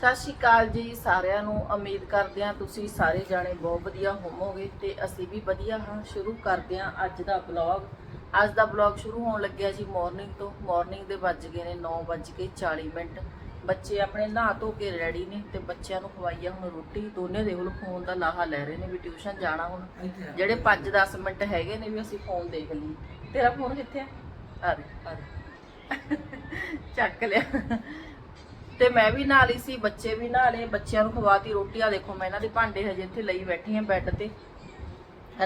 ਸਤਿ ਸ਼੍ਰੀ ਅਕਾਲ ਜੀ ਸਾਰਿਆਂ ਨੂੰ। ਉਮੀਦ ਕਰਦੇ ਹਾਂ ਤੁਸੀਂ ਸਾਰੇ ਜਾਣੇ ਬਹੁਤ ਵਧੀਆ ਹੋਵੋਗੇ ਤੇ ਅਸੀਂ ਵੀ ਵਧੀਆ ਹਾਂ। ਸ਼ੁਰੂ ਕਰਦੇ ਹਾਂ ਅੱਜ ਦਾ ਬਲੌਗ ਅੱਜ ਦਾ ਬਲੌਗ ਸ਼ੁਰੂ ਹੋਣ ਲੱਗਿਆ ਜੀ ਮਾਰਨਿੰਗ ਤੋਂ। ਮਾਰਨਿੰਗ ਦੇ ਵੱਜ ਗਏ ਨੇ 9:40 ਮਿੰਟ। ਬੱਚੇ ਆਪਣੇ ਨਹਾ ਧੋ ਕੇ ਰੈਡੀ ਨੇ ਤੇ ਬੱਚਿਆਂ ਨੂੰ ਖਵਾਈ ਆ ਹੁਣ ਰੋਟੀ। ਦੋਨੇ ਦੇ ਕੋਲ ਫੋਨ ਦਾ ਲਾਹਾ ਲੈ ਰਹੇ ਨੇ ਵੀ ਟਿਊਸ਼ਨ ਜਾਣਾ ਹੁਣ। ਜਿਹੜੇ 5-10 ਮਿੰਟ ਹੈਗੇ ਨੇ ਵੀ ਅਸੀਂ ਫੋਨ ਦੇਖ ਲਈ ਤੇਰਾ ਫੋਨ ਕਿੱਥੇ ਆ? ਆ ਚੱਕ ਲਿਆ। ਤੇ ਮੈਂ ਵੀ ਨਹਾ ਲਈ ਸੀ, ਬੱਚੇ ਵੀ ਨਹਾ ਲਏ, ਬੱਚਿਆਂ ਨੂੰ ਖਵਾਤੀ ਰੋਟੀ। ਆ ਦੇਖੋ, ਮੈਂ ਇਹਨਾਂ ਦੇ ਭਾਂਡੇ ਹਜੇ ਇੱਥੇ ਲਈ ਬੈਠੀ ਆ ਬੈੱਡ ਤੇ।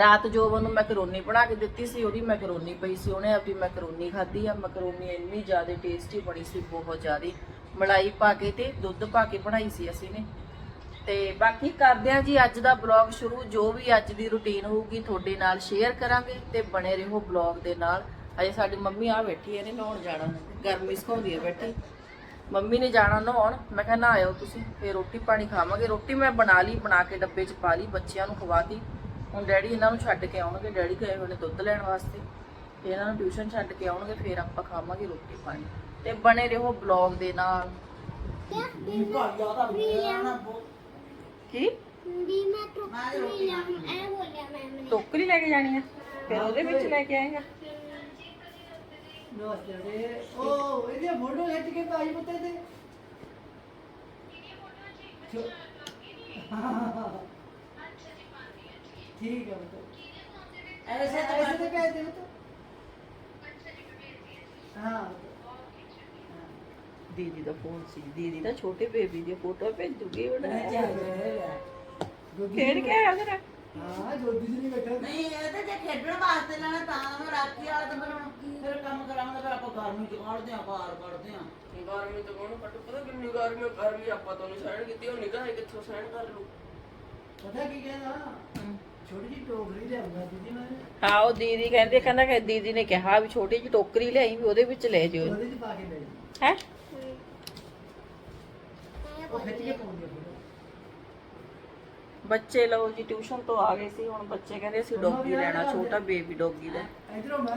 ਰਾਤ ਜੋਬਨ ਨੂੰ ਮੈਕਰੋਨੀ ਬਣਾ ਕੇ ਦਿੱਤੀ ਸੀ, ਉਹਦੀ ਮੈਕਰੋਨੀ ਪਈ ਸੀ, ਉਹਨੇ ਆਪਣੀ ਮੈਕਰੋਨੀ ਖਾਧੀ ਆ। ਮੈਕਰੋਨੀ ਇੰਨੀ ਜ਼ਿਆਦਾ ਟੇਸਟੀ ਬਣੀ ਸੀ, ਬਹੁਤ ਜ਼ਿਆਦਾ। ਮਲਾਈ ਪਾ ਕੇ ਤੇ ਦੁੱਧ ਪਾ ਕੇ ਬਣਾਈ ਸੀ ਅਸੀਂ ਨੇ। ਤੇ ਬਾਕੀ ਕਰਦੇ ਆ ਜੀ, ਅੱਜ ਦਾ ਬਲੌਗ ਸ਼ੁਰੂ। ਜੋ ਵੀ ਅੱਜ ਦੀ ਰੁਟੀਨ ਹੋਊਗੀ, ਤੁਹਾਡੇ ਨਾਲ ਸ਼ੇਅਰ ਕਰਾਂਗੇ ਤੇ ਬਣੇ ਰਹੋ ਬਲੌਗ ਦੇ ਨਾਲ। ਅਜੇ ਸਾਡੀ ਮੰਮੀ ਆ ਬੈਠੀ ਇਹਨੇ ਨਹਾਉਣ ਜਾਣਾ। ਗਰਮੀ ਸਕਾਉਂਦੀ ਹੈ ਬੈਠੀ। ਮੰਮੀ ਨੇ ਜਾਣਾ ਨਹਾਉਣ ਮੈਂ ਕਿਹਾ ਨਹਾਇਓ ਤੁਸੀਂ ਫੇਰ ਰੋਟੀ ਪਾਣੀ ਖਾਵਾਂਗੇ। ਰੋਟੀ ਮੈਂ ਬਣਾ ਲਈ ਬਣਾ ਕੇ ਡੱਬੇ 'ਚ ਪਾ ਲਈ ਬੱਚਿਆਂ ਨੂੰ ਖਵਾਤੀ। ਹੁਣ ਡੈਡੀ ਇਹਨਾਂ ਨੂੰ ਛੱਡ ਕੇ ਆਉਣਗੇ। ਡੈਡੀ ਗਏ ਨੇ ਦੁੱਧ ਲੈਣ ਵਾਸਤੇ। ਤੇ ਇਹਨਾਂ ਨੂੰ ਟਿਊਸ਼ਨ ਛੱਡ ਕੇ ਆਉਣਗੇ ਫੇਰ ਆਪਾਂ ਖਾਵਾਂਗੇ ਰੋਟੀ ਪਾਣੀ। ਤੇ ਬਣੇ ਰਹੋ ਬਲੌਗ ਦੇ ਨਾਲ। ਕੀ? ਮੈਂ ਟੋਕਰੀ ਲਾਂ ਐ ਬੋਲਿਆ ਮੈਂ ਮੈਨੂੰ ਟੋਕਰੀ ਲੈ ਕੇ ਜਾਣੀ ਆ। ਫਿਰ ਉਹਦੇ ਵਿੱਚ ਲੈ ਕੇ ਆਏਗਾ। ਉਹ ਇਹਦੀ ਫੋਟੋ ਖਿੱਚ ਕੇ ਪਾਈ ਪੁੱਤੇ ਤੇ। ਠੀਕ ਹੈ ਪੁੱਤ। ਐਸੇ ਤਾਂ ਐਸੇ ਤੇ ਕਹਿ ਦੇ ਪੁੱਤ। ਹਾਂ। ਦੀਦੀ ਦਾ ਫੋਨ ਸੀ। ਦੀਦੀ ਦਾ ਛੋਟੇ ਬੇਬੀ ਦੀ ਫੋਟੋ ਭੇਜੂਗੀ ਮੈਂ ਉਹਨੇ। ਖੇਡ ਕੇ ਆਇਆ ਜਰਾ ਹਾਂ ਜੋਦੀ ਜੀ ਨਹੀਂ ਬੈਠਾ। ਨਹੀਂ ਇਹ ਤਾਂ ਜੇ ਖੇਡਣ ਵਾਸਤੇ ਲੈਣਾ ਤਾਂ ਮੈਂ ਰਾਖੀ ਵਾਲਾ ਤਾਂ ਬਣਾਉਣਾ ਫਿਰ ਕੰਮ ਕਰਾਂਗੇ ਫਿਰ ਆਪਾਂ ਗਰਮੀ ਚ ਕੱਢਦੇ ਆ ਬਾਹਰ ਕੱਢਦੇ ਆ ਗਰਮੀ ਤੋਂ ਕੋਣ ਕੱਟ ਪਤਾ ਕਿੰਨੀ ਗਰਮੀ ਗਰਮੀ ਆਪਾਂ ਤੋਂ ਨਹੀਂ ਸਹਿਣ ਕੀਤੀ ਉਹ ਨਿਗਾਹ ਕਿੱਥੋਂ ਸਹਿਣ ਕਰ ਲੂ ਪਤਾ ਕੀ ਕਹਿੰਦਾ? ਛੋਟੀ ਜੀ ਟੋਕਰੀ ਲਿਆਉਂਦਾ ਦੀਦੀ ਮੈਂ ਹਾਂ ਉਹ ਦੀਦੀ ਕਹਿੰਦੇ ਕਹਿੰਦਾ ਕਿ ਦੀਦੀ ਨੇ ਕਿਹਾ ਵੀ ਛੋਟੀ ਜਿਹੀ ਟੋਕਰੀ ਲਿਆਈ ਵੀ ਉਹਦੇ ਵਿੱਚ ਲੈ ਜਿਓ। ਉਹਦੇ ਚ ਪਾ ਕੇ ਲੈ ਜੀ ਹੈ? ਉਹ ਖਿੱਚ ਕੇ ਪਾਉਂਦੇ ਬੱਚੇ ਲਓ ਜੀ ਟਿਊਸ਼ਨ ਤੋਂ ਆ ਗਏ ਸੀ ਹੁਣ ਬੱਚੇ ਕਹਿੰਦੇ ਅਸੀਂ ਡੌਗੀ ਲੈਣਾ ਛੋਟਾ ਬੇਬੀ ਡੌਗੀ ਦਾ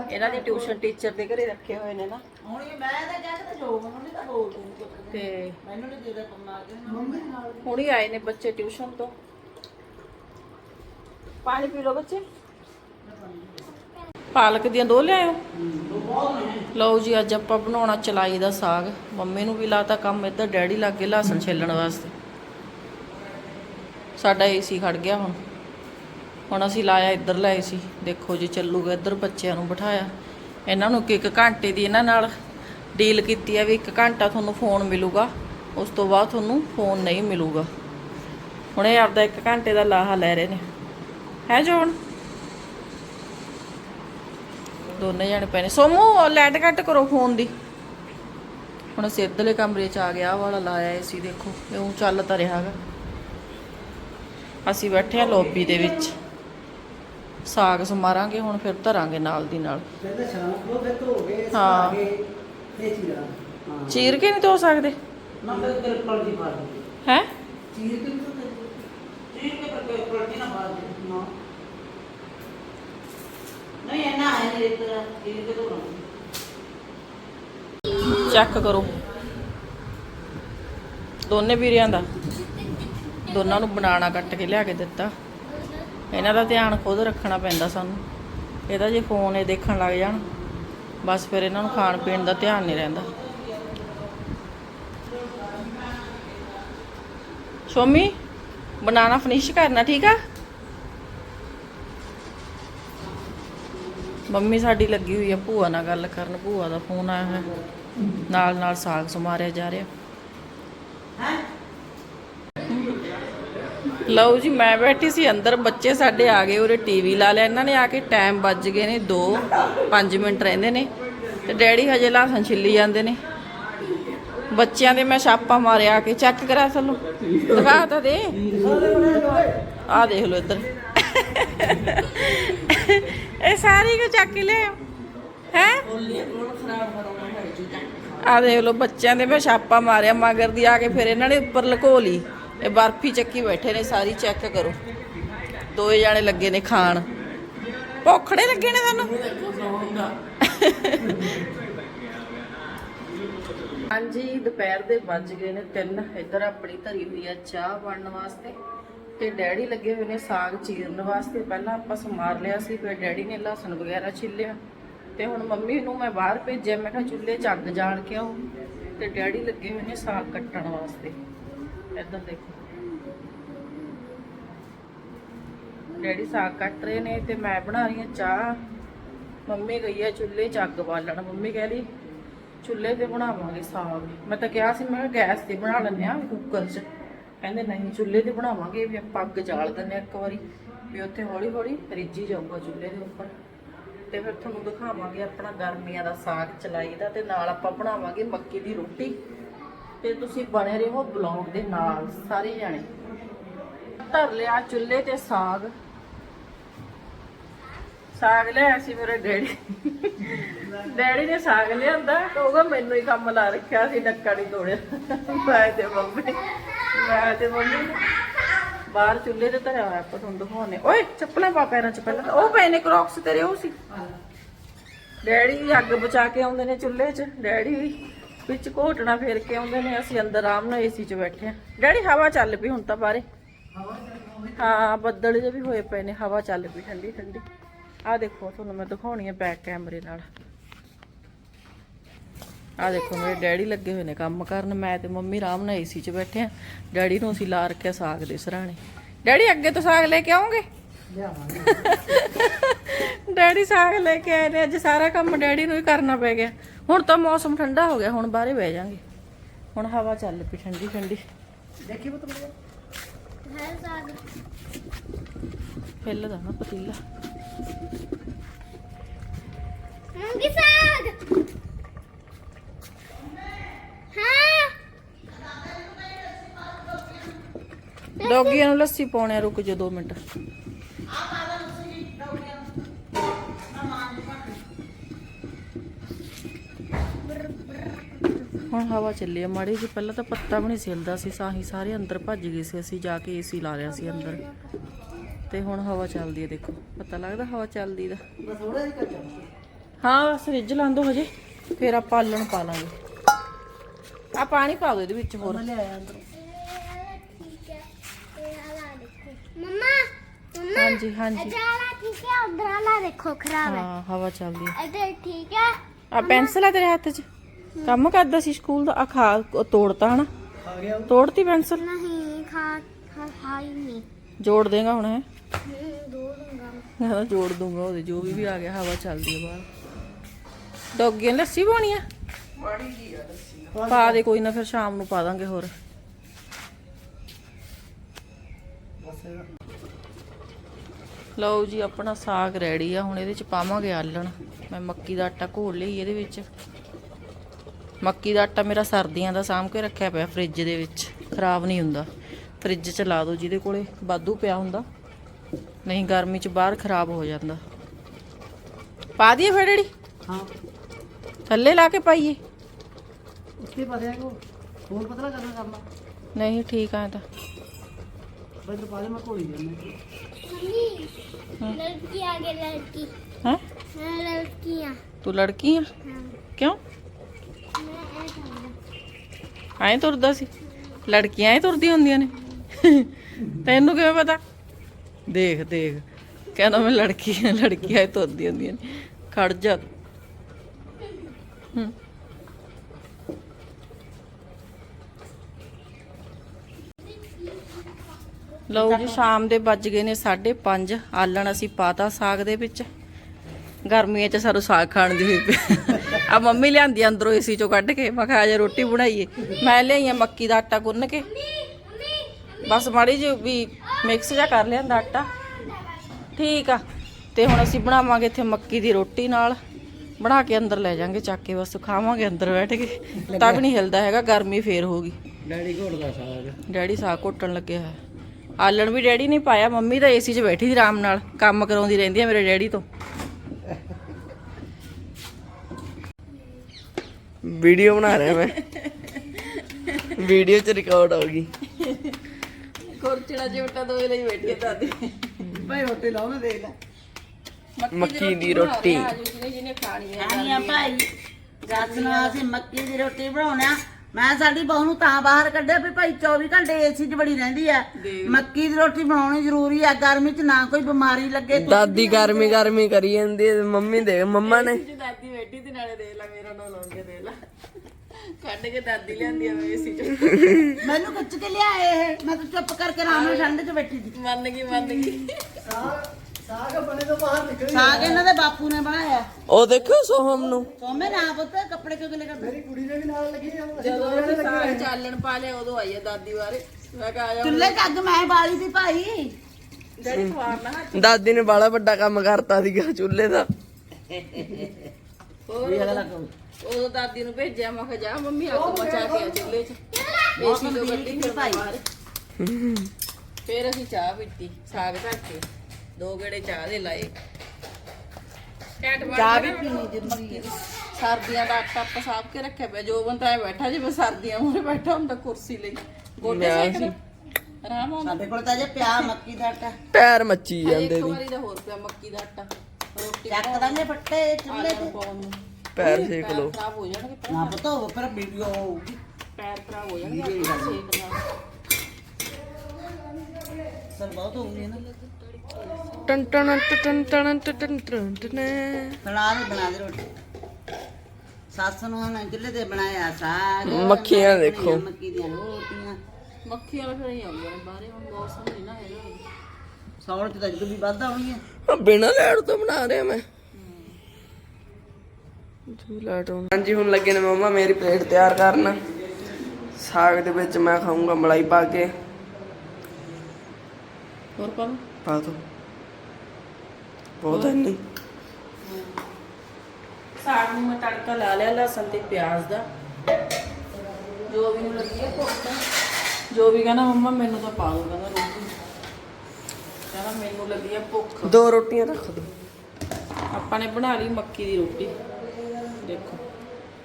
ਇਹਨਾਂ ਦੀ ਟਿਊਸ਼ਨ ਟੀਚਰ ਦੇ ਘਰੇ ਰੱਖੇ ਹੋਏ ਨੇ ਨਾ। ਹੁਣ ਇਹ ਮੈਂ ਤਾਂ ਕਹਿੰਦਾ ਜੋ ਮੈਨੂੰ ਤਾਂ ਬੋਲ ਦੂੰ ਤੇ ਮੈਨੂੰ ਨਹੀਂ ਦੇਦਾ ਪੰਮਾ ਕੇ ਮੰਮੀ ਨਾਲ ਹੁਣ ਹੀ ਆਏ ਨੇ ਬੱਚੇ ਟਿਊਸ਼ਨ ਤੋਂ। ਪਾਣੀ ਪੀ ਲਓ ਬੱਚੇ। ਪਾਲਕ ਦੀਆਂ ਦੋ ਲਿਆਇਓ? ਲਓ ਜੀ ਅੱਜ ਆਪਾਂ ਬਣਾਉਣਾ ਚਲਾਈ ਦਾ ਸਾਗ। ਮੰਮੀ ਨੂੰ ਵੀ ਲਾਤਾ ਕੰਮ ਇੱਧਰ ਡੈਡੀ ਲੱਗੇ ਲਸਣ ਛਿੱਲਣ ਵਾਸਤੇ। ਸਾਡਾ ਏਸੀ ਖੜ ਗਿਆ ਹੁਣ। ਹੁਣ ਅਸੀਂ ਲਾਇਆ ਇੱਧਰ ਲਾਏ ਸੀ ਦੇਖੋ ਜੇ ਚੱਲੂਗਾ ਇੱਧਰ ਬੱਚਿਆਂ ਨੂੰ ਬਿਠਾਇਆ। ਇਹਨਾਂ ਨੂੰ ਇੱਕ ਘੰਟੇ ਦੀ ਇਹਨਾਂ ਨਾਲ ਡੀਲ ਕੀਤੀ ਹੈ ਵੀ ਇੱਕ ਘੰਟਾ ਤੁਹਾਨੂੰ ਫੋਨ ਮਿਲੂਗਾ, ਉਸ ਤੋਂ ਬਾਅਦ ਤੁਹਾਨੂੰ ਫੋਨ ਨਹੀਂ ਮਿਲੂਗਾ। ਹੁਣ ਇਹ ਆਪਦਾ ਇੱਕ ਘੰਟੇ ਦਾ ਲਾਹਾ ਲੈ ਰਹੇ ਨੇ। ਹੈ ਜੋਨ? ਦੋਨੇ ਜਾਣੇ ਪਏ ਨੇ। ਸੋਮੂ ਲੈਟ ਕੱਟ ਕਰੋ ਫੋਨ ਦੀ। ਹੁਣ ਅਸੀਂ ਇੱਧਰਲੇ ਕਮਰੇ 'ਚ ਆ ਗਿਆ ਵਾਲਾ ਲਾਇਆ ਏ ਸੀ ਦੇਖੋ। ਇਹ ਉਹ ਚੱਲ ਤਾਂ ਰਿਹਾ ਹੈਗਾ। ਅਸੀਂ ਬੈਠੇ ਆ ਲੌਬੀ ਦੇ ਵਿੱਚ। ਸਾਗ ਸਮਾਰਾਂਗੇ ਹੁਣ ਫਿਰ ਧਰਾਂਗੇ ਨਾਲ ਦੀ ਨਾਲ। ਹਾਂ। ਚੀਰਾ ਕੇ ਨਹੀਂ ਧੋ ਸਕਦੇ? ਹੈ? ਚੈੱਕ ਕਰੋ। ਦੋਨੇ ਵੀਰਿਆਂ ਦਾ। ਦੋਨਾਂ ਨੂੰ ਬਨਾਨਾ ਕੱਟ ਕੇ ਲਿਆ ਕੇ ਦਿੱਤਾ। ਇਹਨਾਂ ਦਾ ਧਿਆਨ ਖੁਦ ਰੱਖਣਾ ਪੈਂਦਾ ਸਾਨੂੰ। ਇਹਦਾ ਜੇ ਫੋਨ ਇਹ ਦੇਖਣ ਲੱਗ ਜਾਣ, ਬਸ ਫਿਰ ਇਹਨਾਂ ਨੂੰ ਖਾਣ ਪੀਣ ਦਾ ਧਿਆਨ ਨਹੀਂ ਰਹਿੰਦਾ। ਸ਼ੋਮੀ, ਬਨਾਨਾ ਫਿਨਿਸ਼ ਕਰਨਾ, ਠੀਕ ਆ? ਮੰਮੀ ਸਾਡੀ ਲੱਗੀ ਹੋਈ ਆ, ਭੂਆ ਨਾਲ ਗੱਲ ਕਰਨ, ਭੂਆ ਦਾ ਫੋਨ ਆਇਆ ਹੈ। ਨਾਲ ਨਾਲ ਸਾਗ ਸਮਾਰਿਆ ਜਾ ਰਿਹਾ। ਹੈ? ਲਓ ਜੀ, ਮੈਂ ਬੈਠੀ ਸੀ ਅੰਦਰ, ਬੱਚੇ ਸਾਡੇ ਆ ਗਏ, ਉਰੇ ਟੀਵੀ ਲਾ ਲਿਆ। ਇਹਨਾਂ ਨੇ ਆ ਕੇ ਟਾਈਮ ਵੱਜ ਗਏ ਨੇ 2 5 ਮਿੰਟ ਰਹਿੰਦੇ ਨੇ। ਤੇ ਡੈਡੀ ਹਜੇ ਲਾਸਨ ਛਿੱਲੀ ਜਾਂਦੇ ਨੇ। ਬੱਚਿਆਂ ਦੇ ਮੈਂ ਛਾਪਾ ਮਾਰਿਆ ਆ ਕੇ। ਚੈੱਕ ਕਰਾ ਸਾਨੂੰ। ਦਿਖਾ ਤਾਂ ਦੇ। ਆ ਦੇਖ ਲਓ ਇੱਧਰ। ਇਹ ਸਾਰੀ ਕੋ ਚੱਕ ਕੇ ਹੈ? ਆ ਦੇਖ ਲਓ, ਬੱਚਿਆਂ ਦੇ ਮੈਂ ਛਾਪਾ ਮਾਰਿਆ, ਮਗਰ ਦੀ ਆ ਕੇ ਫਿਰ ਇਹਨਾਂ ਨੇ ਉੱਪਰ ਲਕੋ ਲਈ। ਇਹ ਬਰਫੀ ਚੱਕੀ ਬੈਠੇ ਨੇ, ਸਾਰੀ ਚੈੱਕ ਕਰੋ। ਦੋਏ ਜਾਣੇ ਲੱਗੇ ਨੇ ਖਾਣ। ਭੁੱਖੜੇ ਲੱਗੇ ਨੇ ਤੁਹਾਨੂੰ ਹਾਂਜੀ, ਦੁਪਹਿਰ ਦੇ ਵੱਜ ਗਏ ਨੇ 3 ਇੱਧਰ ਆਪਣੀ ਧਰੀ ਹੋਈ ਆ ਚਾਹ ਬਣਨ ਵਾਸਤੇ ਤੇ ਡੈਡੀ ਲੱਗੇ ਹੋਏ ਨੇ ਸਾਗ ਚੀਰਨ ਵਾਸਤੇ। ਪਹਿਲਾਂ ਆਪਾਂ ਸਮਾਰ ਲਿਆ ਸੀ, ਫਿਰ ਡੈਡੀ ਨੇ ਲਸਣ ਵਗੈਰਾ ਛਿੱਲਿਆ। ਤੇ ਹੁਣ ਮੰਮੀ ਨੂੰ ਮੈਂ ਬਾਹਰ ਭੇਜਿਆ, ਮੈਂ ਕਿਹਾ ਚੁੱਲ੍ਹੇ 'ਚ ਅੱਗ ਜਾਲ ਕੇ ਆਓ ਤੇ ਡੈਡੀ ਲੱਗੇ ਹੋਏ ਨੇ ਸਾਗ ਕੱਟਣ ਵਾਸਤੇ। ਇੱਧਰ ਦੇਖੋ। ਡੈਡੀ ਸਾਗ ਕੱਟ ਰਹੇ ਨੇ ਤੇ ਮੈਂ ਬਣਾ ਰਹੀ ਹਾਂ ਚਾਹ। ਮੰਮੀ ਗਈ ਹੈ ਚੁੱਲ੍ਹੇ 'ਚ ਅੱਗ ਬਾਲਣ। ਮੰਮੀ ਕਹਿੰਦੀ ਚੁੱਲ੍ਹੇ ਤੇ ਬਣਾਵਾਂਗੇ ਸਾਗ। ਮੈਂ ਤਾਂ ਕਿਹਾ ਸੀ, ਮੈਂ ਕਿਹਾ ਗੈਸ ਤੇ ਬਣਾ ਲੈਂਦੇ ਆ ਕੁੱਕਰ 'ਚ। ਕਹਿੰਦੇ, ਨਹੀਂ, ਚੁੱਲ੍ਹੇ ਤੇ ਬਣਾਵਾਂਗੇ ਵੀ ਆਪਾਂ ਅੱਗ ਜਾਲ ਦਿੰਦੇ ਹਾਂ ਇੱਕ ਵਾਰੀ, ਵੀ ਉੱਥੇ ਹੌਲੀ ਹੌਲੀ ਰਿੱਝੀ ਜਾਊਗਾ ਚੁੱਲ੍ਹੇ ਦੇ ਉੱਪਰ। ਤੇ ਫਿਰ ਤੁਹਾਨੂੰ ਦਿਖਾਵਾਂਗੇ ਆਪਣਾ ਗਰਮੀਆਂ ਦਾ ਸਾਗ ਚਲਾਈ ਦਾ ਤੇ ਨਾਲ ਆਪਾਂ ਬਣਾਵਾਂਗੇ ਮੱਕੀ ਦੀ ਰੋਟੀ। ਤੇ ਤੁਸੀਂ ਬਣੇ ਰਹੋ ਬਲੌਗ ਦੇ ਨਾਲ, ਸਾਰੇ ਜਾਣੇ। ਧਰ ਲਿਆ ਚੁੱਲ੍ਹੇ ਤੇ ਸਾਗ। ਸਾਗ ਲਿਆ ਸੀ ਮੇਰੇ ਡੈਡੀ। ਡੈਡੀ ਨੇ ਸਾਗ ਲਿਆਂਦਾ ਕਹੂਗਾ ਮੈਨੂੰ ਹੀ ਕੰਮ ਲਾ ਰੱਖਿਆ ਸੀ ਡੱਕਾ ਨਹੀਂ ਤੋੜਿਆ। ਮੈਂ ਤੇ ਮੰਮੀ, ਮੈਂ ਤੇ ਮੰਮੀ ਬਾਹਰ ਚੁੱਲ੍ਹੇ ਤੇ ਧਰਿਆ ਹੋਇਆ, ਆਪਾਂ ਤੁਹਾਨੂੰ ਦਿਖਾਉਣੇ ਓਏ, ਚੱਪਲਾਂ ਪਾ ਪੈਰਾਂ ਚ ਪਹਿਲਾਂ। ਉਹ ਪਏ ਨੇ ਕ੍ਰੌਕਸ ਤੇਰੇ, ਉਹ ਸੀ। ਡੈਡੀ ਅੱਗ ਬਚਾ ਕੇ ਆਉਂਦੇ ਨੇ ਚੁੱਲ੍ਹੇ 'ਚ। ਡੈਡੀ ਵੀ ਵਿੱਚ ਘੋਟਣਾ ਫੇਰ ਕੇ ਆਉਂਦੇ ਨੇ ਅਸੀਂ ਅੰਦਰ ਆਰਾਮ ਨਾਲ ਏਸੀ 'ਚ ਬੈਠੇ ਆ ਡੈਡੀ ਹਵਾ ਚੱਲ ਪਈ ਹੁਣ ਤਾਂ ਬਾਹਰੇ। ਹਾਂ ਬੱਦਲ ਜਿਹੇ ਵੀ ਹੋਏ ਪਏ ਨੇ ਹਵਾ ਚੱਲ ਪਈ ਠੰਡੀ ਠੰਡੀ। ਆਹ ਦੇਖੋ ਤੁਹਾਨੂੰ ਮੈਂ ਦਿਖਾਉਣੀ ਹੈ ਬੈਕ ਕੈਮਰੇ ਨਾਲ। ਆਹ ਦੇਖੋ ਮੇਰੇ ਡੈਡੀ ਲੱਗੇ ਹੋਏ ਨੇ ਕੰਮ ਕਰਨ। ਮੈਂ ਤੇ ਮੰਮੀ ਆਰਾਮ ਨਾਲ ਏਸੀ 'ਚ ਬੈਠੇ ਆ ਡੈਡੀ ਨੂੰ ਅਸੀਂ ਲਾ ਰੱਖਿਆ ਸਾਗ ਦੇ ਸਰਾਣੇ। ਡੈਡੀ ਅੱਗੇ ਤੋਂ ਸਾਗ ਲੈ ਕੇ ਆਉਂਗੇ ਡੈਡੀ ਸਾਗ ਲੈ ਕੇ ਆਏ ਨੇ ਅੱਜ ਸਾਰਾ ਕੰਮ ਡੈਡੀ ਨੂੰ ਹੀ ਕਰਨਾ ਪੈ ਗਿਆ। ਹੁਣ ਤਾਂ ਮੌਸਮ ਠੰਡਾ ਹੋ ਗਿਆ ਹੁਣ ਬਾਹਰੇ ਬਹਿ ਜਾਾਂਗੇ। ਹੁਣ ਹਵਾ ਚੱਲ ਪਈ ਠੰਡੀ ਠੰਡੀ। ਦੇਖੀ ਪੁੱਤ ਮੇਰੇ ਹੈ ਸਾਗ। ਫਿੱਲ ਦਾ ਨਾ ਪਤੀਲਾ। ਮੂੰਗੀ ਸਾਗ? ਹਾਂ। ਡੌਗੀਆਂ ਨੂੰ ਲੱਸੀ ਪਾਉਣੇ ਰੁਕ ਜਾ 2 ਮਿੰਟ। ਹੁਣ ਹਵਾ ਚੱਲੀ ਆ ਮਾੜੀ ਜੀ ਪਹਿਲਾਂ ਤਾਂ ਪੱਤਾ ਵੀ ਨਹੀਂ ਸਿਲਦਾ ਸੀ ਸਾਹੀ ਸਾਰੇ ਅੰਦਰ ਭੱਜ ਗਏ ਸੀ ਅਸੀਂ ਜਾ ਕੇ ਏਸੀ ਲਾ ਲਿਆ ਸੀ ਅੰਦਰ। ਤੇ ਹੁਣ ਹਵਾ ਚੱਲਦੀ ਹੈ ਦੇਖੋ ਪਤਾ ਲੱਗਦਾ ਹਵਾ ਚੱਲਦੀ ਦਾ। ਬਸ ਥੋੜਾ ਜਿਹਾ ਕੱਚਾ ਹਾਂ ਬਸ ਰਿੱਝ ਲਾਂਦੋ ਹਜੇ ਫਿਰ ਆਪਾਂ ਪਾਲਣ ਪਾ ਲਾਂਗੇ। ਆ ਪਾਣੀ ਪਾ ਦਿਓ ਇਹਦੇ ਵਿੱਚ ਹੋਰ। ਹਾਂਜੀ ਹਾਂਜੀ। ਇਹ ਵਾਲਾ ਠੀਕ ਹੈ ਉਧਰ ਵਾਲਾ ਦੇਖੋ ਖਰਾਬ ਹੈ। ਹਾਂ ਹਵਾ ਚੱਲਦੀ ਹੈ ਇੱਧਰ ਠੀਕ ਹੈ ਆ ਪੈਨਸਲ ਆ ਤੇਰੇ ਹੱਥ 'ਚ? ਕੰਮ ਕਰਦਾ ਸੀ ਸਕੂਲ ਦਾ ਆ ਖਾ ਉਹ ਤੋੜਤਾ ਹਨਾ। ਆ ਗਿਆ। ਤੋੜਤੀ ਪੈਨਸਲ? ਨਹੀਂ ਖਾ ਖਾ ਖਾਈ ਨਹੀਂ। ਜੋੜ ਦੇਗਾ ਹੁਣ ਇਹ? ਹਮ, ਦੋ ਦੂੰਗਾ। ਮੈਂ। ਕਹਿੰਦਾ ਜੋੜ ਦੂੰਗਾ ਉਹਦੇ ਜੋ ਵੀ ਵੀ ਆ ਗਿਆ ਹਵਾ ਚੱਲਦੀ ਹੈ ਬਾਹਰ। ਡੌਗੀਆਂ ਲੱਸੀ ਪਾਉਣੀ ਆ? ਮਾੜੀ ਜੀ ਆ ਲੱਸੀ। ਪਾ ਦੇ ਕੋਈ ਨਾ ਫਿਰ ਸ਼ਾਮ ਨੂੰ ਪਾ ਦਾਂਗੇ ਹੋਰ। ਲਓ ਜੀ ਆਪਣਾ ਸਾਗ ਰੈਡੀ ਆ ਹੁਣ ਇਹਦੇ ਚ ਪਾਵਾਂਗੇ ਆਲਣ। ਮੈਂ ਮੱਕੀ ਦਾ ਆਟਾ ਘੋਲ ਲਈ ਇਹਦੇ ਵਿੱਚ। ਮੱਕੀ ਦਾ ਆਟਾ ਮੇਰਾ ਸਰਦੀਆਂ ਦਾ ਸਾਂਭ ਕੇ ਰੱਖਿਆ ਪਿਆ ਫ੍ਰਿਜ ਦੇ ਵਿੱਚ। ਖਰਾਬ ਨਹੀਂ ਹੁੰਦਾ। ਫ੍ਰਿਜ 'ਚ ਲਾ ਦੋ ਜਿਹਦੇ ਕੋਲੇ ਬਾਦੂ ਪਿਆ ਹੁੰਦਾ। ਨਹੀਂ ਗਰਮੀ 'ਚ ਬਾਹਰ ਖਰਾਬ ਹੋ ਜਾਂਦਾ। ਪਾ ਦਈਏ ਫੜੜੀ ਹਾਂ। ਥੱਲੇ ਲਾ ਕੇ ਪਾਈਏ। ਉੱਤੇ ਪਰਿਆ ਕੋ ਹੋਰ ਪਤਲਾ ਕਰਨਾ ਕਰ ਨਹੀਂ ਠੀਕ ਆ ਤਾਂ। ਬਸ ਪਾ ਦੇ ਮੈਂ ਕੋਲੀ ਜਾਂਦਾ ਲੜਕੀ ਆ ਗਈ ਲੜਕੀ। ਹਾਂ? ਲੜਕੀਆਂ ਤੂੰ ਲੜਕੀ ਆ? ਕਿਉਂ? ਐਂ ਤੁਰਦਾ ਸੀ। ਲੜਕੀਆਂ ਐਂ ਤੁਰਦੀਆਂ ਹੁੰਦੀਆਂ ਨੇ। ਤੈਨੂੰ ਕਿਵੇਂ ਪਤਾ? ਦੇਖ ਦੇਖ। ਕਹਿੰਦਾ ਮੈਂ ਲੜਕੀ ਆ ਲੜਕੀਆਂ ਐਂ ਤੁਰਦੀਆਂ ਹੁੰਦੀਆਂ ਨੇ। ਖੜ ਜਾ ਹੂੰ। ਲਓ ਜੀ, ਸ਼ਾਮ ਦੇ ਵੱਜ ਗਏ ਨੇ 5:30 ਆਲਣ ਅਸੀਂ ਪਾਤਾ ਸਾਗ ਦੇ ਵਿੱਚ। ਗਰਮੀਆਂ 'ਚ ਸਾਨੂੰ ਸਾਗ ਖਾਣ ਦੀ ਹੋਈ ਪਈ ਆ ਮੰਮੀ ਲਿਆਂਦੀ ਅੰਦਰੋਂ ਏਸੀ ਚੋਂ ਕੱਢ ਕੇ। ਮੈਂ ਕਿਹਾ ਜੇ ਰੋਟੀ ਬਣਾਈਏ। ਮੈਂ ਲਿਆਈ ਆ ਮੱਕੀ ਦਾ ਆਟਾ ਗੁੰਨ ਕੇ। ਬਸ ਮਾੜੀ ਜਿਹੀ ਵੀ ਮਿਕਸ ਜਿਹਾ ਕਰ ਲਿਆਂਦਾ ਆਟਾ। ਠੀਕ ਆ। ਤੇ ਹੁਣ ਅਸੀਂ ਬਣਾਵਾਂਗੇ ਇੱਥੇ ਮੱਕੀ ਦੀ ਰੋਟੀ ਨਾਲ। ਬਣਾ ਕੇ ਅੰਦਰ ਲੈ ਜਾਾਂਗੇ ਚੱਕ ਕੇ ਬਸ ਖਾਵਾਂਗੇ ਅੰਦਰ ਬੈਠ ਕੇ। ਤੱਕ ਨਹੀਂ ਹਿਲਦਾ ਹੈਗਾ ਗਰਮੀ ਫੇਰ ਹੋਗੀ ਡੈਡੀ ਘੋੜਦਾ ਸਾਗ ਡੈਡੀ ਸਾਗ ਘੁੱਟਣ ਲੱਗਿਆ ਹੈ ਆਲਣ ਵੀ ਡੈਡੀ ਨੇ ਪਾਇਆ ਮੰਮੀ ਤਾਂ ਏਸੀ 'ਚ ਬੈਠੀ ਸੀ ਆਰਾਮ ਨਾਲ। ਕੰਮ ਕਰਾਉਂਦੀ ਰਹਿੰਦੀ ਆ ਮੇਰੇ ਡੈਡੀ ਤੋਂ। ਵੀਡੀਓ ਬਣਾ ਰਿਹਾ ਮੈਂ। ਵੀਡੀਓ ਚ ਰਿਕਾਰਡ ਹੋ ਗਈ ਖੁਰਚਣਾ ਚਿਮਟਾ ਦੋਏ ਲਈ ਬੈਠੀ ਹੈ ਦਾਦੀ। ਭਾਈ ਰੋਟੀ ਲਾਓ ਨਾ ਦੇਖ ਲੈ। ਮੱਕੀ ਦੀ ਰੋਟੀ ਜਿਹਨੇ ਜਿਹਨੇ ਖਾਣੀ ਹੈ ਆਨੀਆਂ ਭਾਈ। ਜੱਸ ਨੂੰ ਅਸੀਂ ਮੱਕੀ ਦੀ ਰੋਟੀ ਬਣਾਉਣਾ। ਮੈਂ ਸਾਡੀ ਬਹੂ ਨੂੰ ਤਾਂ ਬਾਹਰ ਕੱਢਿਆ ਵੀ ਭਾਈ 24 ਘੰਟੇ ਏਸੀ 'ਚ ਬੜੀ ਰਹਿੰਦੀ ਆ। ਮੱਕੀ ਦੀ ਰੋਟੀ ਬਣਾਉਣੀ ਜ਼ਰੂਰੀ ਆ। ਗਰਮੀ 'ਚ ਨਾ ਕੋਈ ਬਿਮਾਰੀ ਲੱਗੇ ਦਾਦੀ ਗਰਮੀ ਗਰਮੀ ਕਰੀ ਜਾਂਦੀ ਹੈ ਮੰਮੀ ਦੇ ਮੰਮਾ ਨੇ ਦਾਦੀ ਬੈਠੀ ਤੇ ਨਾਲੇ ਦੇਖ ਲੈ ਮੇਰਾ ਨਾਂ ਲਾਉਣ ਕੇ ਦੇਖ ਲੈ। ਕੱਢ ਕੇ ਦਾਦੀ ਲਿਆਂਦੀ ਆ ਏਸੀ ਚ। ਮੈਨੂੰ ਖਿੱਚ ਕੇ ਲਿਆਏ ਇਹ। ਮੈਂ ਤਾਂ ਚੁੱਪ ਕਰਕੇ ਆਰਾਮ ਨਾਲ ਠੰਡ 'ਚ ਬੈਠੀ ਸੀ। ਮੰਨ ਗਈ ਮੰਨ ਗਈ। ਸਾਗ ਸਾਗ ਬਣੇ ਤੋਂ ਬਾਹਰ ਨਿਕਲ ਸਾਗ ਇਹਨਾਂ ਦੇ ਬਾਪੂ ਨੇ ਬਣਾਇਆ। ਉਹ ਦੇਖੋ ਸੋਹਮ ਨੂੰ। ਸੋਮੇ ਨਾ ਪੁੱਤ ਕੱਪੜੇ ਕਿਉਂ ਗਿਲੇ ਕਰਦੇ? ਮੇਰੀ ਕੁੜੀ ਨੇ ਵੀ ਨਾਲ ਲੱਗੀ ਆ ਅਸੀਂ ਜਦੋਂ ਦੋਵੇਂ ਉਹਨੇ ਲੱਗੇ ਸਾਗ ਹੋਏ। ਚਾਲਣ ਪਾ ਲਿਆ ਉਦੋਂ ਆਈ ਆ ਦਾਦੀ ਬਾਰੇ ਮੈਂ ਕਿਹਾ ਆ ਜਾ ਚੁੱਲ੍ਹੇ 'ਚ ਅੱਗ ਮੈਂ ਬਾਲੀ ਦੀ ਭਾਈ। ਦਾਦੀ ਨੇ ਬਾਲਾ ਵੱਡਾ ਕੰਮ ਕਰਤਾ ਸੀਗਾ ਚੁੱਲ੍ਹੇ ਦਾ। ਹੋਰ ਉਦੋਂ ਦਾਦੀ ਨੂੰ ਭੇਜਿਆ ਮੈਂ ਕਿਹਾ ਜਾ ਮੰਮੀ ਅੱਗ ਮਚਾ ਕੇ ਆ ਚੁੱਲ੍ਹੇ 'ਚ। ਏਸੀ ਤੋਂ ਗੱਡੀ ਫਿਰ ਮੈਂ ਬਾਹਰ ਫਿਰ ਅਸੀਂ ਚਾਹ ਪੀਤੀ ਸਾਗ ਧਰ ਕੇ ਦੋ ਗੇੜੇ ਚਾਹ ਦੇ ਲਾਏ। ਟੈਟ ਮਾਰ ਚਾਹ ਕੇ ਵੀ ਪੀਣੀ ਜ਼ਰੂਰੀ ਹੈ। ਸਰਦੀਆਂ ਦਾ ਆਟਾ ਆਪਾਂ ਸਾਫ਼ ਕੇ ਰੱਖਿਆ ਪਿਆ। ਜੋ ਬੰਦਾ ਐ ਬੈਠਾ ਜਿਵੇਂ ਸਰਦੀਆਂ ਮੂਰੇ ਬੈਠਾ ਹੁੰਦਾ ਕੁਰਸੀ ਲਈ। ਗੋਡੇ ਸੇਕ ਲੈ ਆਰਾਮ ਆਉਂਦਾ। ਸਾਡੇ ਕੋਲ ਤਾਂ ਜੇ ਪਿਆ ਮੱਕੀ ਦਾ ਆਟਾ। ਪੈਰ ਮੱਚੀ ਹਜੇ ਜਾਂਦੇ ਇੱਕ ਸੀ ਵਾਰੀ ਦਾ ਹੋਰ ਪਿਆ ਮੱਕੀ ਦਾ ਆਟਾ। ਪੈਰ ਸੇਕ ਲਓ। ਨਾ ਪਤਾ ਹੋਵੇ ਪਰ ਵੀਡੀਓ ਹੋਊਗੀ ਪੈਰ ਖਰਾਬ ਹੋ ਜਾਣਗੇ ਸਰ ਬਹੁਤ ਹੋ ਗਈ ਨਾ। ਟਨ ਟਨ ਟਨ ਬਣਾ ਦੇ ਰੋਟੀ। ਸੱਸ ਨੂੰ ਉਹਨੇ ਚੁੱਲ੍ਹੇ ਬਣਾਇਆ ਸਾਗ। ਮੱਖੀਆਂ ਦੇਖੋ। ਮੱਕੀ ਵਾਲਾ ਨਹੀਂ ਆਉਂਦਾ ਬਾਰੇ ਹੁਣ ਮੌਸਮ ਨਹੀਂ ਨਾ ਹੈਗਾ। ਸੌਣ ਚ ਤਾਂ ਜਦੋਂ ਵੀ ਵੱਧ ਆਉਣਗੀਆਂ ਆ ਬਿਨਾਂ ਲੈਟ ਤੋਂ ਬਣਾ ਰਿਹਾ ਮੈਂ। ਜੀ ਲੈਟ ਆਉਣ। ਹਾਂਜੀ ਹੁਣ ਲੱਗੇ ਨੇ ਮੰਮਾ ਮੇਰੀ ਪਲੇਟ ਤਿਆਰ ਕਰਨ। ਸਾਗ ਦੇ ਵਿੱਚ ਮੈਂ ਖਾਊਂਗਾ ਮਲਾਈ ਪਾ ਕੇ। ਹੋਰ ਪਾ ਪਾ ਦੋ। ਬਹੁਤ ਹੈ ਨਹੀਂ ਸਾਗ ਨੂੰ ਮੈਂ ਤੜਕਾ ਲਾ ਲਿਆ ਲਸਣ ਤੇ ਪਿਆਜ਼ ਦਾ। ਜੋ ਵੀ ਨੂੰ ਲੱਗੀ ਹੈ ਭੁੱਖ ਜੋ ਵੀ ਕਹਿੰਦਾ ਮੰਮਾ ਮੈਨੂੰ ਤਾਂ ਪਾ ਦੋ ਕਹਿੰਦਾ ਰੋਟੀ। ਕਹਿੰਦਾ ਮੈਨੂੰ ਲੱਗੀ ਹੈ ਭੁੱਖ। ਦੋ ਰੋਟੀਆਂ ਰੱਖ ਦੋ। ਆਪਾਂ ਨੇ ਬਣਾ ਲਈ ਮੱਕੀ ਦੀ ਰੋਟੀ। ਦੇਖੋ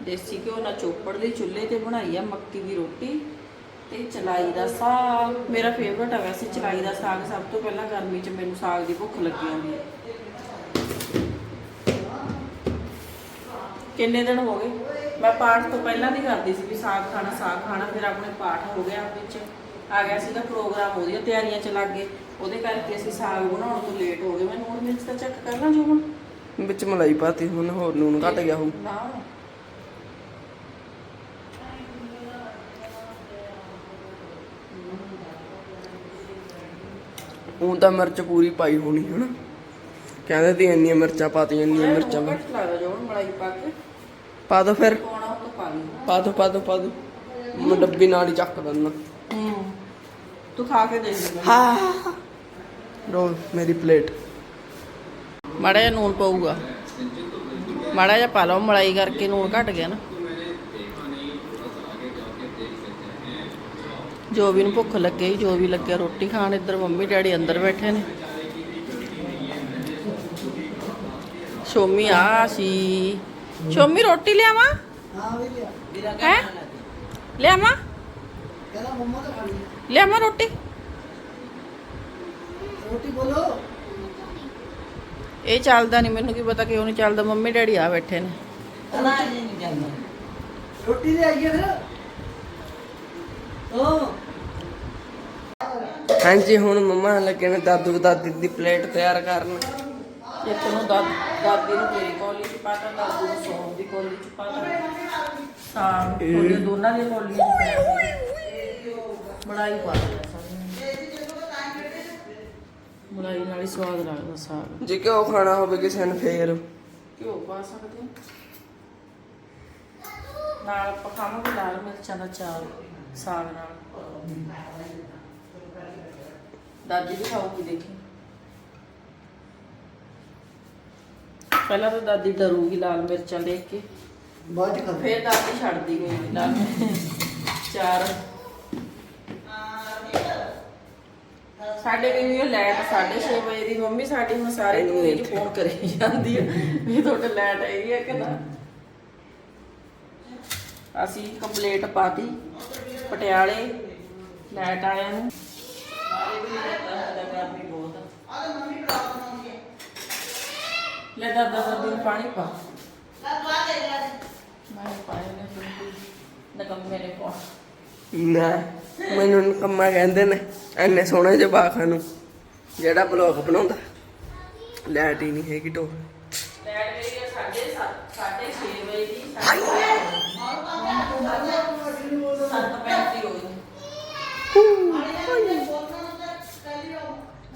ਦੇਸੀ ਘਿਓ ਨਾਲ ਚੋਪੜ ਲਈ ਚੁੱਲ੍ਹੇ ਤੇ ਬਣਾਈ ਆ ਮੱਕੀ ਦੀ ਰੋਟੀ ਤੇ ਚਲਾਈ ਦਾ ਸਾਗ। ਮੇਰਾ ਫੇਵਰਟ ਹੈ ਵੈਸੇ ਚਲਾਈ ਦਾ ਸਾਗ ਸਭ ਤੋਂ ਪਹਿਲਾਂ ਗਰਮੀ 'ਚ ਮੈਨੂੰ ਸਾਗ ਦੀ ਭੁੱਖ ਲੱਗੀ ਜਾਂਦੀ ਹੈ ਕਿੰਨੇ ਦਿਨ ਹੋ ਗਏ? ਮੈਂ ਪਾਠ ਤੋਂ ਪਹਿਲਾਂ ਦੀ ਕਰਦੀ ਸੀ ਵੀ ਸਾਗ ਖਾਣਾ ਸਾਗ ਖਾਣਾ ਫਿਰ ਆਪਣੇ ਪਾਠ ਹੋ ਗਿਆ ਵਿੱਚ। ਆ ਗਿਆ ਸੀਗਾ ਪ੍ਰੋਗਰਾਮ ਉਹਦੀਆਂ ਤਿਆਰੀਆਂ ਚ ਲੱਗ ਗਏ। ਉਹਦੇ ਕਰਕੇ ਅਸੀਂ ਸਾਗ ਬਣਾਉਣ ਤੋਂ ਲੇਟ ਹੋ ਗਏ। ਮੈਨੂੰ ਹੁਣ ਮਿੰਟ ਤਾਂ ਚੈੱਕ ਕਰਨਾ ਜੋ ਹੁਣ। ਵਿੱਚ ਮਲਾਈ ਪਾਤੀ ਹੁਣ ਹੋਰ ਨੂਨ ਘਟ ਗਿਆ ਹੋਊ। ਨਾ। ਉਹ ਤਾਂ ਮਿਰਚ ਪੂਰੀ ਪਾਈ ਹੋਣੀ ਹਨਾ? ਕਹਿੰਦੇ ਤੀ ਇੰਨੀਆਂ ਮਿਰਚਾਂ ਪਾਤੀਆਂ ਇੰਨੀਆਂ ਮਿਰਚਾਂ ਪਾ- ਘੱਟ ਲੱਗਦਾ ਜੋ ਹੁਣ ਮਲਾਈ ਪਾ ਕੇ। ਪਾ ਦੋ ਫਿਰ। ਪਾਉਣਾ ਉਹ ਤੋਂ ਪਾ ਲਈ। ਪਾ ਦੋ ਪਾ ਦੋ ਪਾ ਦੋ। ਮੈਂ ਡੱਬੀ ਨਾਲ ਹੀ ਚੱਕ ਦਿੰਦਾ। ਹੂੰ। ਤੂੰ ਖਾ ਕੇ ਦੇਖ ਲੈ। ਹਾਂ। ਰੋ ਮੇਰੀ ਪਲੇਟ। ਮਾੜਾ ਜਿਹਾ ਨੂਨ ਪਊਗਾ। ਮਾੜਾ ਜਿਹਾ ਪਾ ਲਓ ਮਲਾਈ ਕਰਕੇ ਨੂਨ ਘਟ ਗਿਆ ਨਾ। ਜੋ ਵੀ ਨੂੰ ਭੁੱਖ ਲੱਗੇ ਜੋ ਵੀ ਲੱਗਿਆ ਰੋਟੀ ਖਾਣ ਇੱਧਰ ਮੰਮੀ ਡੈਡੀ ਅੰਦਰ ਬੈਠੇ ਨੇ। ਸ਼ੋਮੀ ਆ ਸੀ ਸ਼ੋਮੀ ਰੋਟੀ ਲਿਆਵਾਂ? ਹਾਂ ਵੀ ਲਿਆ। ਹੈ? ਲਿਆਵਾਂ? ਕਹਿੰਦਾ ਮੰਮਾ ਤਾਂ ਖਾਣੀ ਲਿਆਵਾਂ ਰੋਟੀ। ਰੋਟੀ ਬੋਲੋ। ਇਹ ਚੱਲਦਾ ਨਹੀਂ ਮੈਨੂੰ ਕੀ ਪਤਾ ਕਿਉਂ ਨਹੀਂ ਚੱਲਦਾ। ਮੰਮੀ ਡੈਡੀ ਆ ਬੈਠੇ ਨੇ। ਨਾ ਜੀ ਨਹੀਂ ਜਾਂਦਾ ਰੋਟੀ ਦੇ ਆਈਏ ਫਿਰ। ਹਾਂਜੀ ਹੁਣ ਮੰਮਾ ਲੱਗੇ ਨੇ ਦਾਦੂ ਦਾਦੀ ਦੀ ਪਲੇਟ ਤਿਆਰ ਕਰਨ। ਇੱਕ ਨੂੰ ਦਾਦ ਦਾਦੀ ਨੂੰ ਤੇਰੀ ਕੋਲੀ ਚ ਪਾਤਾ ਦਾਦੂ ਨੂੰ ਸੌਂਫ ਦੀ ਕੋਲੀ ਚ ਪਾਤਾ ਸਾਗ ਕੋਲੀ ਦੋਨਾਂ ਦੀ ਕੋਲੀ ਚ ਮਲਾਈ ਪਾ ਦਿਆ ਮਲਾਈ ਨਾਲ ਹੀ ਸਵਾਦ ਲੱਗਦਾ ਸਾਗ। ਜੇ ਕਿਉਂ ਖਾਣਾ ਹੋਵੇ ਕਿਸੇ ਨੇ ਫੇਰ। ਘਿਓ ਪਾ ਸਕਦੇ ਹਾਂ। ਨਾਲ ਆਪਾਂ ਖਾਵਾਂਗੇ ਲਾਲ ਮਿਰਚਾਂ ਦਾ ਚਾਰ ਸਾਗ ਨਾਲ। ਦਾਦੀ ਵੀ ਖਾਊਗੀ ਦੇਖੀ। ਪਹਿਲਾਂ ਤਾਂ ਦਾਦੀ ਡਰੂਗੀ ਲਾਲ ਮਿਰਚਾਂ ਦੇਖ ਕੇ। ਬਾਅਦ ਚ ਖਾ ਫੇਰ ਦਾਦੀ ਛੱਡਦੀ ਨੀ ਲਾਲ ਚਾਰ ਸਾਡੇ ਵੀ ਉਹ ਲੈਟ 6:30 ਵਜੇ ਦੀ ਮੰਮੀ ਸਾਡੀ ਹੁਣ ਸਾਰੇ ਦੂਰੀ ਚ ਫੋਨ ਕਰੀ ਜਾਂਦੀ ਹੈ ਵੀ ਤੁਹਾਡੇ ਲੈਟ ਆਈ ਹੈ ਕਿ ਨਾ? ਅਸੀਂ ਕੰਪਲੀਟ ਪਾਤੀ ਪਟਿਆਲੇ ਲੈਟ ਆਇਆ ਨੂੰ। ਸਾਰੇ ਵੀ ਲੱਗਦਾ ਹੁੰਦਾ ਗਰਮੀ ਬਹੁਤ ਆ ਲੈ ਦਾਦਾ ਦਾਦੀ ਪਾਣੀ ਪਾ। ਲੈ ਦਵਾ ਦੇ ਲੈ ਮੈਂ ਪਾਏ ਨੇ ਨਕੰਮੇ ਨੇ ਪਾ ਨਾ ਮੈਨੂੰ ਕੰਮਾ ਕਹਿੰਦੇ ਨੇ। ਐਨੇ ਸੋਹਣੇ ਜਵਾਖਾਂ ਨੂੰ ਜਿਹੜਾ ਬਲੌਗ ਬਣਾਉਂਦਾ। ਲੈਟ ਹੀ ਨਹੀਂ ਹੈਗੀ ਟੋ ਲੈਟ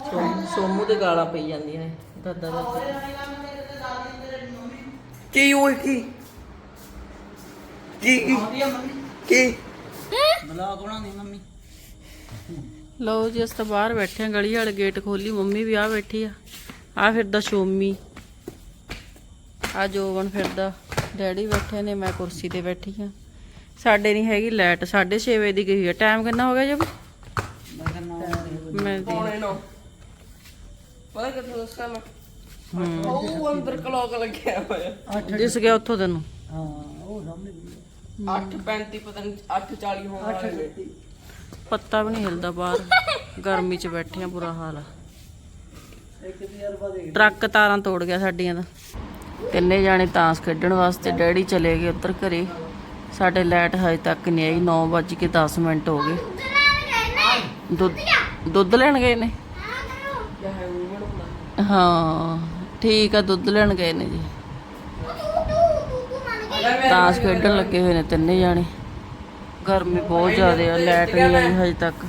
ਵਜੇ ਦੀ ਸੋਮ- ਦੇ ਗਾਲਾਂ ਪਈ ਜਾਂਦੀਆਂ ਨੇ। ਦਾਦਾ ਦਾ ਕੀ ਹੋਈ ਕੀ? ਕੀ ਕੀ? ਬਲੌਗ ਬਣਾਉਂਦੀ ਮੰਮੀ। ਲਓ ਜੀ ਅਸੀਂ ਤਾਂ ਬਾਹਰ ਬੈਠੇ ਆ ਗਲੀ ਵਾਲੇ ਗੇਟ ਖੋਲੀ ਮੰਮੀ ਵੀ ਆ ਬੈਠੀ ਆ। ਆ ਫਿਰਦਾ ਸ਼ੋਮੀ। ਆ ਜੋਵਨ ਫਿਰਦਾ। ਡੈਡੀ ਬੈਠੇ ਨੇ ਮੈਂ ਕੁਰਸੀ ਤੇ ਬੈਠੀ ਆ ਸਾਡੇ ਨਹੀਂ ਹੈਗੀ ਲਾਈਟ 6:30 ਵਜੇ ਦੀ ਗਈ ਆ। ਟਾਈਮ ਕਿੰਨਾ ਹੋ ਗਿਆ ਜੀ ਮੈਂ ਪੌਣੇ ਦੇਖ- ਨੌ। ਪਤਾ ਕਿੱਥੇ ਦੱਸਾਂ ਮੈਂ ਉਹ ਅੰਦਰ ਕਲੌਕ ਲੱਗਿਆ ਹੋਇਆ। ਦਿਸ ਗਿਆ ਉੱਥੋਂ ਤੈਨੂੰ। ਹਾਂ ਉਹ ਸਾਹਮਣੇ 8:35 ਪਤਾ ਨਹੀਂ 8:40 ਹੋਣ ਪੱਤਾ ਵੀ ਨਹੀਂ ਹਿਲਦਾ ਬਾਹਰ। ਗਰਮੀ 'ਚ ਬੈਠੇ ਆ ਬੁਰਾ ਹਾਲ ਆ। ਟਰੱਕ ਤਾਰਾਂ ਤੋੜ ਗਿਆ ਸਾਡੀਆਂ ਦਾ। ਤਿੰਨੇ ਜਾਣੇ ਤਾਂਸ ਖੇਡਣ ਵਾਸਤੇ ਡੈਡੀ ਚਲੇ ਗਏ ਉੱਧਰ ਘਰੇ। ਸਾਡੇ ਲਾਈਟ ਹਜੇ ਤੱਕ ਨਹੀਂ ਆਈ 9:10 ਮਿੰਟ ਹੋ ਗਏ। ਦੁੱਧ ਦੁੱਧ ਲੈਣ ਗਏ ਨੇ? ਹਾਂ, ਠੀਕ ਆ, ਦੁੱਧ ਲੈਣ ਗਏ ਨੇ ਜੀ। ਤਾਂਸ ਖੇਡਣ ਲੱਗੇ ਹੋਏ ਨੇ ਤਿੰਨੇ ਜਾਣੇ। ਗਰਮੀ ਬਹੁਤ ਜ਼ਿਆਦਾ ਆ ਲਾਈਟ ਨਹੀਂ ਆਈ ਹਜੇ ਤੱਕ।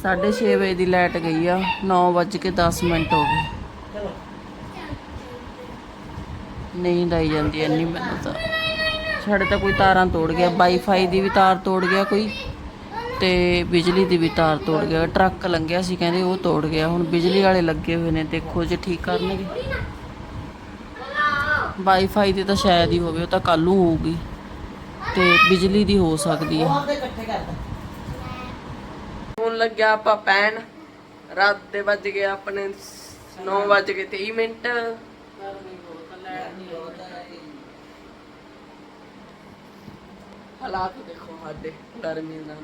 6:30 ਵਜੇ ਦੀ ਲਾਈਟ ਗਈ ਆ 9:10 ਮਿੰਟ ਹੋ ਗਏ। ਨੀਂਦ ਆਈ ਜਾਂਦੀ ਇੰਨੀ ਮੈਨੂੰ ਤਾਂ। ਸਾਡੇ ਤਾਂ ਕੋਈ ਤਾਰਾਂ ਤੋੜ ਗਿਆ ਵਾਈਫਾਈ ਦੀ ਵੀ ਤਾਰ ਤੋੜ ਗਿਆ ਕੋਈ, ਤੇ ਬਿਜਲੀ ਦੀ ਵੀ ਤਾਰ ਤੋੜ ਗਿਆ। ਟਰੱਕ ਲੰਘਿਆ ਸੀ, ਕਹਿੰਦੇ ਉਹ ਤੋੜ ਗਿਆ। ਹੁਣ ਬਿਜਲੀ ਵਾਲੇ ਲੱਗੇ ਹੋਏ ਨੇ, ਦੇਖੋ ਜੇ ਠੀਕ ਕਰਨਗੇ। ਵਾਈਫਾਈ ਦੀ ਤਾਂ ਸ਼ਾਇਦ ਹੀ ਹੋਵੇ, ਉਹ ਤਾਂ ਕੱਲ ਨੂੰ ਹੋਊਗੀ। ਤੇ ਬਿਜਲੀ ਦੀ ਹੋ ਸਕਦੀ ਹੈ। ਹੁਣ ਲੱਗਿਆ ਆਪਾਂ ਪੈਣ। ਰਾਤ ਦੇ ਵੱਜ ਗਏ ਆਪਣੇ 9 ਵੱਜ ਕੇ 23 ਮਿੰਟ। ਹਾਲਾਤ ਦੇਖੋ ਸਾਡੇ ਗਰਮੀ ਨਾਲ।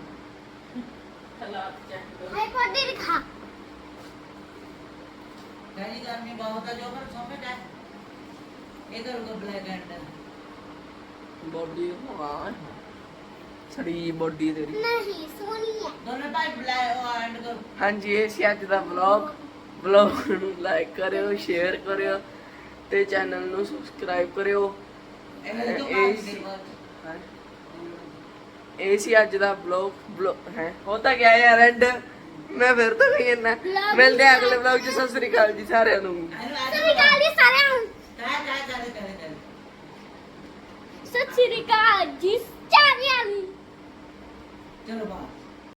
ਹਾਈ ਪੋਦੀ ਦਿਖਾ। ਕਹਿੰਦੀ ਗਰਮੀ ਬਹੁਤ ਆ ਜੋ ਪਰ ਸੋਮੇ ਟਾ ਇਧਰ ਉਧਰ ਬਲੈਕ ਐਂਡ। ਬੋਡੀ ਹਾਂ ਸੜੀ ਬੋਡੀ ਤੇਰੀ। ਨਹੀਂ ਸੋਨੀ ਹੈ ਦੋਨੇ ਭਾਈ ਬਲੈਕ ਉਹ ਐਂਡ ਕਰ। ਹਾਂਜੀ ਇਹ ਸੀ ਅੱਜ ਦਾ ਵਲੌਗ ਵਲੌਗ ਨੂੰ ਲਾਈਕ ਕਰਿਓ ਸ਼ੇਅਰ ਕਰਿਓ ਤੇ ਚੈਨਲ ਨੂੰ ਸਬਸਕ੍ਰਾਈਬ ਕਰਿਓ। ਇਹਨਾਂ ਤੋਂ ਇਹ ਸੀ- ਦੇਰ ਬਾਅਦ। ਹਾਂ। ਇਹ ਸੀ ਅੱਜ ਦਾ ਵਲੌਗ ਵਲੌਗ ਹੈ? ਹੋ ਤਾਂ ਗਿਆ ਯਾਰ ਐਂਡ। ਮੈਂ ਫਿਰ ਤਾਂ ਕਹੀ ਨਾ ਮਿਲਦੇ ਆ ਅਗਲੇ ਵਲੌਗ 'ਚ। ਸਤਿ ਸ੍ਰੀ ਅਕਾਲ ਜੀ ਸਾਰਿਆਂ ਨੂੰ। ਇਹਨੂੰ ਸਤਿ ਅੱਜ ਸ਼੍ਰੀ ਅਕਾਲ ਜੀ ਸਾਰਿਆਂ ਨੂੰ ਕਹਿ ਕਹਿ ਚੱਲ ਚੱਲ ਚੱਲ ਸਤਿ ਸ਼੍ਰੀ ਅਕਾਲ ਜੀ ਸਾਰਿਆਂ ਨੂੰ। ਚਲੋ ਬਾਹਰ।